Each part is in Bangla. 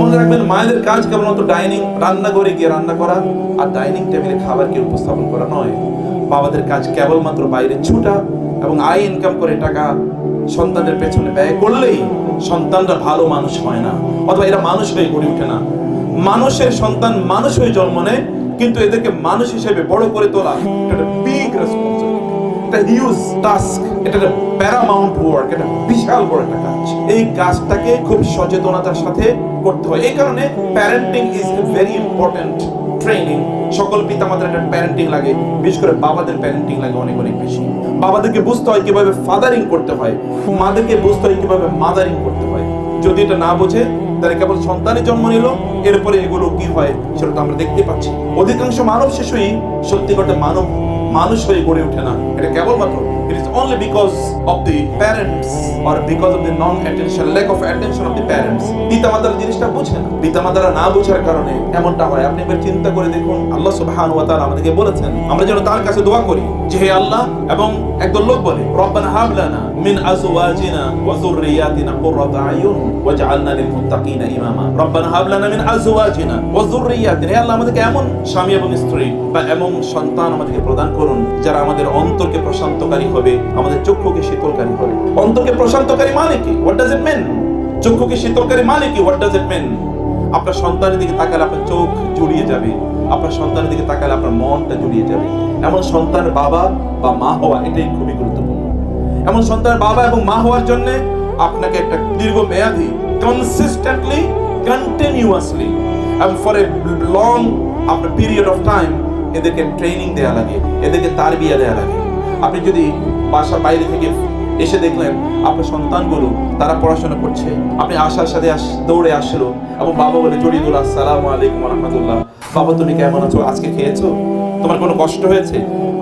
মনে রাখবেন, মায়েদের কাজ কেবলমাত্র ডাইনিং রান্না করে গিয়ে রান্না করা, আর ডাইনিং টেবিলে খাবারকে উপস্থাপন করা নয়। বাবাদের কাজ কেবলমাত্র বাইরে ছুটা এবং আয় ইনকাম করে টাকা সন্তানের পেছনে ব্যয় করলেই সন্তানরা ভালো মানুষ হয় না, অথবা এরা মানুষ হয়ে গড়ে ওঠে না। মানুষের সন্তান মানুষ হয়ে জন্ম নেয়, কিন্তু এদেরকে মানুষ হিসেবে বড় করে তোলা একটা বিগ রেসপন্সিবিলিটি এটা হিউজ টাস্ক এটা একটা প্যারামাউন্ট ওয়ার্ক এটা বিশাল বড় একটা কাজ। এই কাজটাকে খুব সচেতনতার সাথে করতে হয়। এই কারণে parenting is very important training সকল একটা প্যারেন্টিং লাগে, বিশেষ করে বাবাদের প্যারেন্টিং লাগে অনেক অনেক বেশি। বাবাদেরকে বুঝতে হয় কীভাবে ফাদারিং করতে হয়, মাদেরকে বুঝতে হয় কীভাবে মাদারিং করতে হয়। যদি এটা না বোঝে কেবল সন্তানের জন্ম নিল, এরপরে এগুলো কি হয়, সেটা তো আমরা দেখতে পাচ্ছি। অধিকাংশ মানব শিশুই সত্যি করতে মানব মানুষ হয়ে গড়ে ওঠে না। এটা কেবলমাত্র it is only because of the parents or because of the non attention lack of attention of the parents পিতামাতার জিনিসটা বোঝে না। পিতামাতারা না বোঝার কারণে এমনটা হয়। আপনি একবার চিন্তা করে দেখুন, আল্লাহ সুবহান ওয়া তাআলা আমাদেরকে বলেছেন, আমরা যেন তার কাছে দোয়া করি যে, হে আল্লাহ এবং একদল লোক বলে, রব্বানা হাব যুররিয়াতিনা কুররাতা আয়ুন ওয়াজআলনা লিল মুত্তাকিনা ইমামা রব্বানা হাব লানা মিন আজওয়াজিনা ওয়া যুররিয়াতিনা হে আল্লাহ, আমাদেরকে এমন স্বামী এবং স্ত্রী বা এমন সন্তান আমাদেরকে প্রদান করুন, যারা আমাদের অন্তরকে প্রশান্তকারী হবে, আমাদের চক্ষুকে শীতলকারী হবে। অন্তরকে প্রশান্তকারী মানে কি? হোয়াট ডাজ ইট মিন চক্ষুকে শীতলকারী মানে কি? হোয়াট ডাজ ইট মিন আপনার সন্তানের দিকে তাকালে আপনার চোখ জুড়িয়ে যাবে, আপনার সন্তানের দিকে তাকালে আপনার মনটা জুড়িয়ে যাবে। এমন সন্তানের বাবা বা মা হওয়া এটাই খুবই এমন সন্তানের বাবা এবং মা হওয়ার জন্য আপনাকে একটা দীর্ঘ মেয়াদি কনসিস্টেন্টলি কন্টিনিউয়াসলি এবং ফর এ লং আপনার পিরিয়ড অফ টাইম এদেরকে ট্রেনিং দেওয়া লাগে, এদেরকে তারবিয়া দেওয়া লাগে। আপনি যদি বাসার বাইরে থেকে এসে দেখলেন, আপনার সন্তানগুলো তারা পড়াশোনা করছে, আপনি আশার সাথে দৌড়ে আসলো, এবং বাবা বলে, জড়িয়ে দিল আসসালামু আলাইকুম রহমতুল্লাহ। বাবা, তুমি কেমন আছো? আজকে খেয়েছো? তোমার কোনো কষ্ট হয়েছে?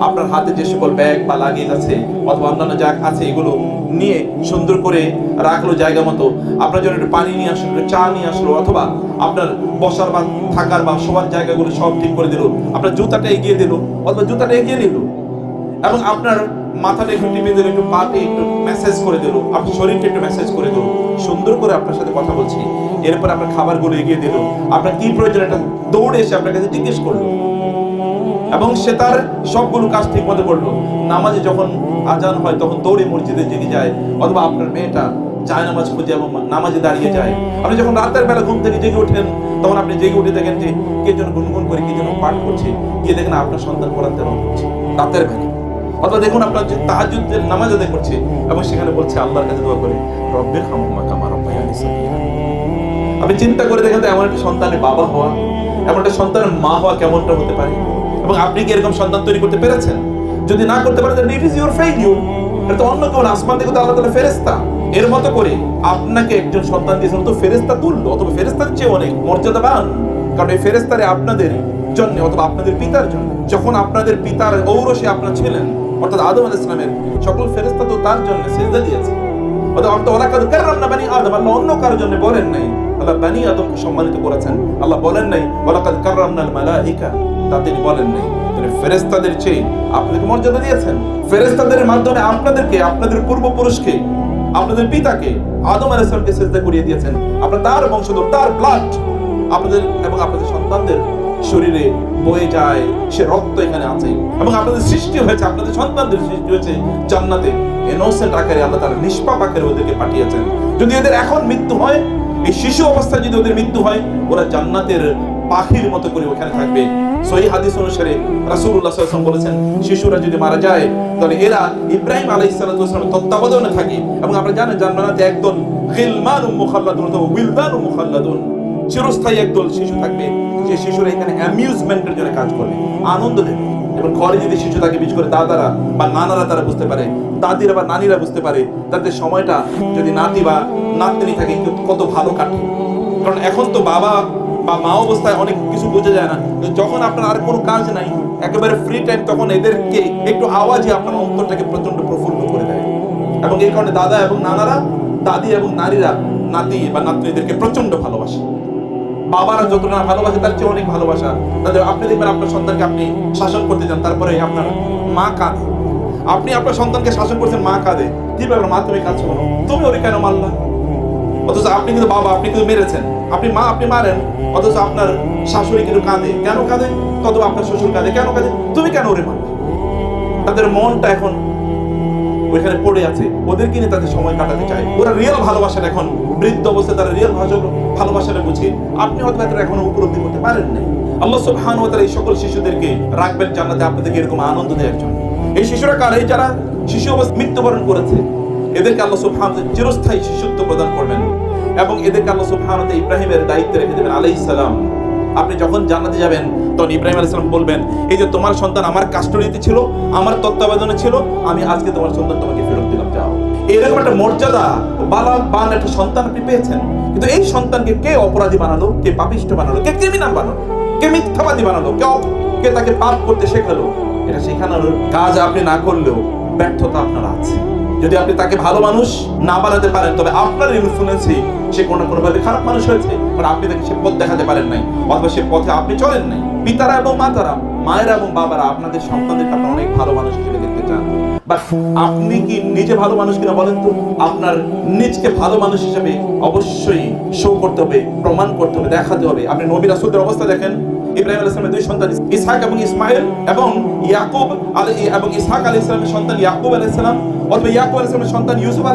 আপনার হাতে যে সকল ব্যাগ বা লাগেজ আছে অথবা অন্যান্য যা আছে, এগুলো নিয়ে সুন্দর করে রাখল জায়গা মতো। আপনার জন্য একটু পানি নিয়ে আসলো, একটু চা নিয়ে আসলো, অথবা আপনার বসার বা থাকার বা শোবার জায়গাগুলো সব ঠিক করে দিল। আপনার জুতাটা এগিয়ে দিল, অথবা জুতাটা এগিয়ে নিল। এবং আপনার মাথাটা একটু টিপে দিল, একটু পাতে একটু মেসেজ করে দিল, আপনার শরীরকে একটু মেসেজ করে দিল। সুন্দর করে আপনার সাথে কথা বলছি। এরপর আপনার খাবারগুলো এগিয়ে দিল। আপনার কি প্রয়োজন, একটা দৌড়ে এসে আপনার কাছে জিজ্ঞেস করল। এবং সে তার সবগুলো কাজ ঠিক মতো করল। নামাজে যখন আজান হয়, তখন দৌড়ে মসজিদে জেগে যায়, অথবা আপনার মেয়েটা যায় নামাজ খুঁজে এবং নামাজে দাঁড়িয়ে যায়। আপনি যখন রাতের বেলা ঘুম থেকে জেগে ওঠেন, তখন আপনি জেগে উঠে দেখেন যে কে যেন গুনগুন করে, কে যেন পাঠ করছে। গিয়ে দেখেন আপনার সন্তান কোরআন তেলাওয়াত করছে রাতের বেলা। অথবা দেখুন আপনার যে তাহাজ্জুদের নামাজ আদায় করছে এবং সেখানে বলছে, আল্লাহর কাছে দোয়া করে রব্বির হামহুমা কামা রাব্বায়ানি আপনি চিন্তা করে দেখেন তো এমন একটা সন্তানের বাবা হওয়া, এমন একটা সন্তানের মা হওয়া কেমনটা হতে পারে? এবং আপনি কি এরকম সন্তান তৈরি করতে পেরেছেন? যদি না করতে পারেন ইট ইজ ইউর ফেইলিউর এটা অন্য কেউ আসমান থেকে তো আল্লাহ তাআলা ফেরেশতা। এর মতো করে আপনাকে একজন সন্তান দিয়েছেন তো ফেরেশতা তুল্য, অথবা ফেরেশতার চেয়ে অনেক মর্যাদাবান। কারণ এই ফেরেশতারে আপনাদের জন্য অথবা আপনাদের পিতার জন্য, যখন আপনাদের পিতার ঔরসে আপনার ছিলেন, অর্থাৎ আদম আলাইহিস সালামের সকল ফেরেশতা তো তার জন্য সিজদা দিয়েছে। অর্থাৎ অর্থাৎ ওলাকাদ কাররামনা বানি আদম, আল্লাহ অন্য কারোর জন্য বলেন নাই। আল্লাহ বানি আদমকে সম্মানিত করেছেন। আল্লাহ বলেন নাই ওলাকাদ কাররামনাল মালাইকা তা তিনি বলেন নাই। তিনি ফেরেশতাদের চেয়ে মর্যাদা দিয়েছেন। ফেরেশতাদের মাধ্যমে আপনাদেরকে, আপনাদের পূর্বপুরুষকে, আপনাদের পিতাকে, আদম করিয়ে দিয়েছেন। তার বংশধর, তার ব্লাড আপনাদের এবং আপনাদের সন্তানদের শরীরে বয়ে যায়, সে রক্ত এখানে আছে। এবং আপনাদের সৃষ্টি হয়েছে, আপনাদের সন্তানদের সৃষ্টি হয়েছে জান্নাতে। ইনোসেন্ট আকারে আল্লাহ তারা নিষ্পাপ আকারে ওদেরকে পাঠিয়েছেন। যদি এদের এখন মৃত্যু হয় এই শিশু অবস্থায় যদি ওদের মৃত্যু হয়, ওরা জান্নাতের পাখির মতো করে ওখানে থাকবে। সহি হাদিস অনুসারে রাসূলুল্লাহ সাল্লাল্লাহু বলেছেন, শিশুরা যদি মারা যায়, তাহলে এরা ইব্রাহিম আলাইহিস সালাতু ওয়াসাল্লামের তত্ত্বাবধানে থাকে। এবং আপনারা জানেন জান্নাতে একদল গিলমানুম মুখাল্লাদুন অথবা উইলদানুম মুখাল্লাদুন, চিরস্থায়ী একদল শিশু থাকবে। যে শিশুরা এখানে অ্যামিউজমেন্টের জন্য কাজ করবে, আনন্দ দেবে। এবং ঘরে যদি শিশু থাকে বিশেষ করে দাদারা বা নানারা তারা বুঝতে পারে, দাদিরা বা নানিরা বুঝতে পারে, তাদের সময়টা যদি নাতি বা নাতনি থাকে কত ভালো কাটে। কারণ এখন তো বাবা বা মা অবস্থায় অনেক কিছু বোঝা যায় না। যখন আপনার আর কোনো কাজ নাই, একেবারে ফ্রি টাইম তখন এদেরকে একটু আওয়াজই আপনার অন্তরটাকে প্রচণ্ড প্রফুল্ল করে দেয়। এবং এই কারণে দাদা এবং নানারা, দাদি এবং নারীরা নাতি বা নাতনিদেরকে প্রচণ্ড ভালোবাসে। বাবারা যত না ভালোবাসে, তার চেয়ে অনেক ভালোবাসা। তাদের আপনি দেখবেন আপনার সন্তানকে আপনি শাসন করতে চান, তারপরে আপনার মা কাঁদে। আপনি আপনার সন্তানকে শাসন করছেন, মা কাঁদে। কি ব্যাপার মা, তুমি কাঁদছো কেন? তুমি ওরে কেন মারলা? অথচ আপনি কিন্তু বাবা, আপনি কিন্তু মেরেছেন। আপনি মা, আপনি মারেন, অথচ আপনার শাশুড়ি কিন্তু কাঁদে। কেন কাঁদে? তত আপনার শ্বশুর কাঁদে। কেন কাঁদে? তুমি কেন ওরে মারবে তাদের মনটা এখন ওইখানে পড়ে আছে। ওদেরকে নিয়ে তাদের সময় কাটাতে চায় ওরা রিয়েল ভালোবাসাটা এখন। বৃদ্ধ অবস্থায় তারা রিয়েল ভালোবাসাটা বুঝে। আপনি হয়তো তারা এখনও উপলব্ধি করতে পারেন নাই। আল্লাহ সুবহানাহু ওয়া তাআলা এই সকল শিশুদেরকে রাখবেন জান্নাতে আপনাদেরকে এরকম আনন্দ দেওয়ার জন্য। এই শিশুরা কার? এই যারা শিশু অবস্থা মৃত্যুবরণ করেছে। এদেরকে আল্লাহ সুবহানাহু ওয়া চিরস্থায়ী শিশুত্ব প্রদান করবেন। এবং এদেরকে আল্লাহ সুবহানাহু ওয়া ইব্রাহিমের দায়িত্বে রেখে দেবেন, আলাইহিস সালাম। আপনি যখন জান্নাতে যাবেন, তখন ইব্রাহিম আলাইহিস সালাম বলবেন, এই যে তোমার সন্তান আমার কাস্টডিতে ছিল, আমার তত্ত্বাবধানে ছিল, আমি আজকে তোমার সন্তান তোমাকে ফেরত দিলাম, যাও। এরকম একটা মর্যাদা বালা বান একটা সন্তান আপনি পেয়েছেন। কিন্তু এই সন্তানকে কে অপরাধী বানালো, কে পাপিষ্ট বানালো, কে ক্রিমিনাল বানালো, কে মিথ্যাবাদী বানালো, কে কে তাকে পাপ করতে শেখালো, এটা শেখানোর কাজ আপনি না করলেও ব্যর্থতা আপনার আছে। যদি আপনি তাকে ভালো মানুষ না বানাতে পারেন, তবে আপনার ইনফ্লুয়েন্সে সে কোনো কোনো ভাবে খারাপ মানুষ হয়েছে। কারণ আপনি তাকে সে পথ দেখাতে পারেন নাই, অথবা সে পথে আপনি চলেন নাই। পিতারা এবং মাতারা, মায়েরা এবং বাবারা আপনাদের সন্তানদেরকে আপনারা অনেক ভালো মানুষ হিসেবে দেখতে চান। বাট আপনি কি নিজে ভালো মানুষ কিনা বলেন তো? আপনার নিজকে ভালো মানুষ হিসেবে অবশ্যই শো করতে হবে, প্রমাণ করতে হবে, দেখাতে হবে। আপনি নবী রাসূলদের অবস্থা দেখেন। ইব্রাহিম দুই সন্তান, ইসহাক এবং ইসমাইল, এবং ইয়াকুব এবং ইসহাক সন্তান ইয়াকুব অথবা ইয়াকুব সন্তান ইউসুফ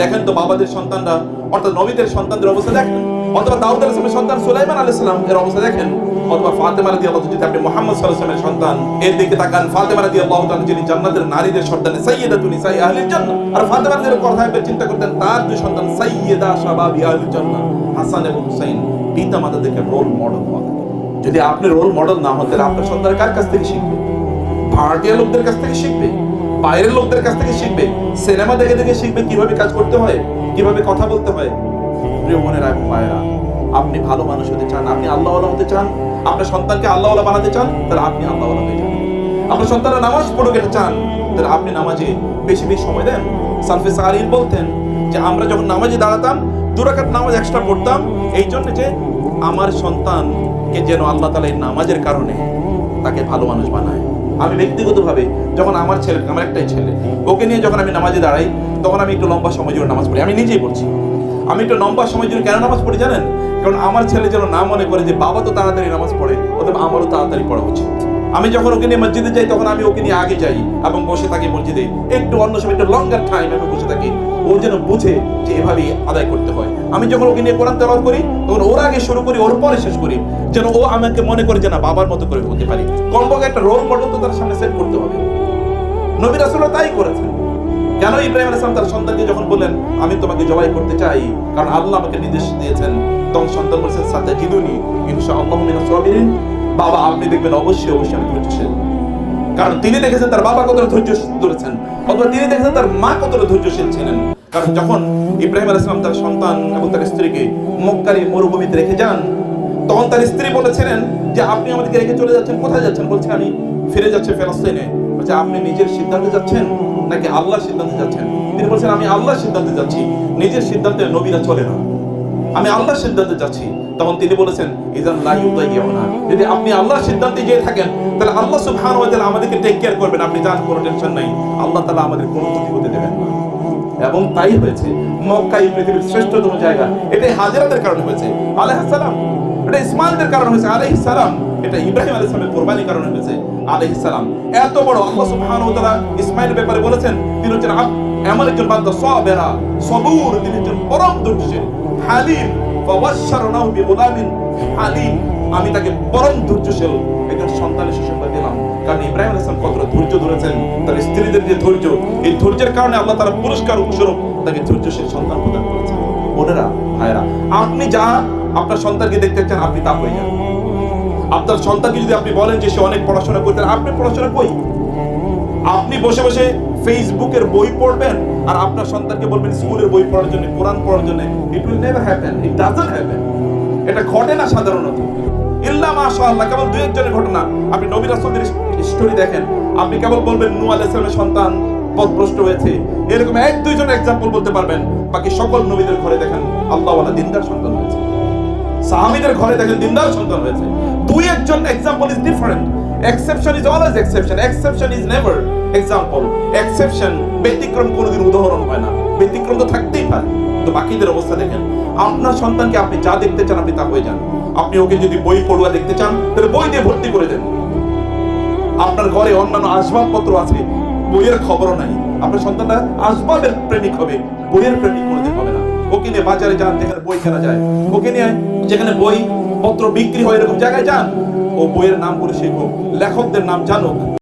দেখেন তো বাবাদের সন্তানরা, অর্থাৎ নবীদের সন্তানদের অবস্থা দেখেন। অথবা দাউদ সন্তান সুলাইমান এর অবস্থা দেখেন। অথবা ফাতেমা যদি আপনি সন্তান, এর দিকে তাকান, ফাতেমা যিনি জান্নাতের নারীদের আর ফাতেমা কথা চিন্তা করতেন, তার দুই সন্তান হাসান এবং হুসাইন পিতা রোল মডেল হওয়া। যদি আপনি রোল মডেল না তাহলে আপনার সন্তান কার কাছ থেকে শিখবে? ভাড়াটিয়া লোকদের কাছ থেকে শিখবে? বাইরের লোকদের কাছ থেকে শিখবে? সিনেমা দেখে দেখে শিখবে কীভাবে কাজ করতে হয়? কীভাবে কথা বলতে হয়? প্রিয় মনেরা এবং মায়েরা আপনি ভালো মানুষ হতে চান, আপনি আল্লাহ হতে চান, আপনার সন্তানকে আল্লাহ বানাতে চান, তাহলে আপনি আল্লাহ হয়ে যান আপনার সন্তানরা নামাজ পড়ুক চান, তাহলে আপনি নামাজে বেশি বেশি সময় দেন। সালফে সাহারিন বলতেন যে, আমরা যখন নামাজে দাঁড়াতাম, দুরাকাত নামাজ এক্সট্রা পড়তাম এই জন্য যে আমার সন্তানকে যেন আল্লাহ তালা এই নামাজের কারণে তাকে ভালো মানুষ বানায়। আমি ব্যক্তিগতভাবে যখন আমার ছেলে, আমার একটাই ছেলে, ওকে নিয়ে যখন আমি নামাজে দাঁড়াই, তখন আমি একটু লম্বা সময় জুড়ে নামাজ পড়ি। আমি নিজেই পড়ছি। আমি একটু লম্বা সময় জুড়ে কেন নামাজ পড়ি জানেন? কারণ আমার ছেলে যেন না মনে করে যে বাবা তো তাড়াতাড়ি নামাজ পড়ে, অথবা আমারও তাড়াতাড়ি পড়া উচিত। আমি যখন ওকে নিয়ে মসজিদে যাই, তখন আমি ওকে নিয়ে আগে যাই এবং বসে থাকি মসজিদে। একটু অন্য সময়, একটু লঙ্গার টাইম আমি বসে থাকি। ও যেন বুঝে যে এভাবেই আদায় করতে হয়। আমি যখন ওকে নিয়ে কোরআন তেলাওয়াত করি, তখন ওর আগে শুরু করি, ওর পরে শেষ করি। যেন ও আমাকে মনে করে যে না, বাবার মতো করে হতে পারি। কমপক্ষে একটা রোল মডেল তো তার সামনে সেট করতে হবে। নবী রাসূলরা তাই করেছেন। কেন ইব্রাহিম আলাইহিস তার সন্তানকে যখন বললেন, আমি তোমাকে জবাই করতে চাই, কারণ আল্লাহ আমাকে নির্দেশ দিয়েছেন, তখন সন্তান বলেছেন সাথে জিদুনি ইনশাআল্লাহু মিনাস সাবিরিন। বাবা, আপনি দেখবেন অবশ্যই অবশ্যই আমি ধৈর্যশীল কারণ তিনি দেখেছেন তার বাবা কতটা ধৈর্য ধরেছেন, অথবা তিনি দেখেছেন তার মা কতটা ধৈর্যশীল ছিলেন। কারণ যখন ইব্রাহিম আলাইহিস সালাম তার সন্তান এবং তার স্ত্রীকে মক্কারি মরুভূমিতে রেখে যান, তখন তার স্ত্রী বলেছিলেন যে, আপনি আমাদেরকে রেখে চলে যাচ্ছেন, কোথায় যাচ্ছেন? বলছে, আমি ফিরে যাচ্ছি ফেলস্তিনে। বলছে, আপনি নিজের সিদ্ধান্তে যাচ্ছেন নাকি আল্লাহর সিদ্ধান্তে যাচ্ছেন? তিনি বলছেন, আমি আল্লাহর সিদ্ধান্তে যাচ্ছি, নিজের সিদ্ধান্তে নবীরা চলে না। আমি আল্লাহর সিদ্ধান্তে যাচ্ছি। তখন তিনি বলেছেন ইজান লা ইউদাইয়ুনা। যদি আপনি আল্লাহর সিদ্ধান্তে গিয়ে থাকেন, তাহলে আল্লাহ সুবহানাহু ওয়া তাআলা আমাদেরকে টেক কেয়ার করবেন। আপনি যান, কোনো টেনশন নাই। আল্লাহ তাআলা আমাদের কোনো ক্ষতি হতে দেবেন না। এবং তাই হয়েছে মক্কা এই পৃথিবীর শ্রেষ্ঠতম জায়গা। এটাই হাজরাতের কারণে হয়েছে, আলাইহিস সালাম। এটা ইসমাইলদের কারণে হয়েছে, আলাইহিস সালাম। এটা ইব্রাহিম আলাইহিস সালামের কোরবানির কারণে হয়েছে, আলাইহিস সালাম। এত বড় আল্লাহ সুবহানাহু ওয়া তাআলা ইসমাইলের ব্যাপারে বলেছেন, তিনি হচ্ছেন এমন একজন বান্দা, সাবেরা, সবুর, তিনি হচ্ছেন পরম ধৈর্যশীল হালিম ফাবাশশারনাহু বিগুলামিন হালিম। আমি তাকে পরম ধৈর্যশীল একজন সন্তানের দিলাম কারণ ইব্রাহিম আলাইহিস সালাম কতটা ধৈর্য ধরেছেন, তার স্ত্রীদের যে ধৈর্য, এই ধৈর্যের কারণে আল্লাহ তারা পুরস্কার স্বরূপ তাকে ধৈর্যশীল সন্তান প্রদান করেছেন। বোনেরা ভাইরা আপনি যা আপনার সন্তানকে দেখতে চান, আপনি তা হয়ে যান। আপনার সন্তানকে যদি আপনি বলেন যে সে অনেক পড়াশোনা করতে আপনি পড়াশোনা কই? আপনি বসে বসে ফেসবুকের বই পড়বেন আর আপনার সন্তানকে বলবেন স্কুলের বই পড়ার জন্য, কোরআন পড়ার জন্য। It will never happen it doesn't happen এটা ঘটে না সাধারণত। মাশাআল্লাহ, কেবল দুই একজনের ঘটনা। আপনি নবী স্টোরি দেখেন। আপনি কেবল বলবেন, নূহ আলাইহিস সালামের সন্তান পথভ্রষ্ট হয়েছে। এরকম এক, দুইজন বলতে পারবেন। বাকি সকল নবীদের ঘরে দেখেন দিনদার সন্তান হয়েছে। ঘরে দেখেন, দিনদার সন্তান হয়েছে। দুই একজন is different exception is always exception exception is never example exception ব্যতিক্রম কোনোদিন উদাহরণ হয় না। ব্যতিক্রম তো থাকতেই পারে। তো বাকিদের অবস্থা দেখেন আপনার সন্তানকে আপনি যা দেখতে চান আপনি তা হয়ে যান। আপনি ওকে যদি বই পড়ুয়া দেখতে চান, তাহলে বই দিয়ে ভর্তি করে দেন। আপনার ঘরে অন্যান্য আসবাবপত্র আছে, বইয়ের খবরও নাই। আপনার সন্তানটা আসবাবের প্রেমিক হবে, বইয়ের প্রেমিক কোনোদিন হবে না। ওকে নিয়ে বাজারে যান, যেখানে বই কেনা যায়। ওকে নিয়ে যেখানে বই পত্র বিক্রি হয়, এরকম জায়গায় যান। ও বইয়ের নাম করে শিখুক, লেখকদের নাম জানুক।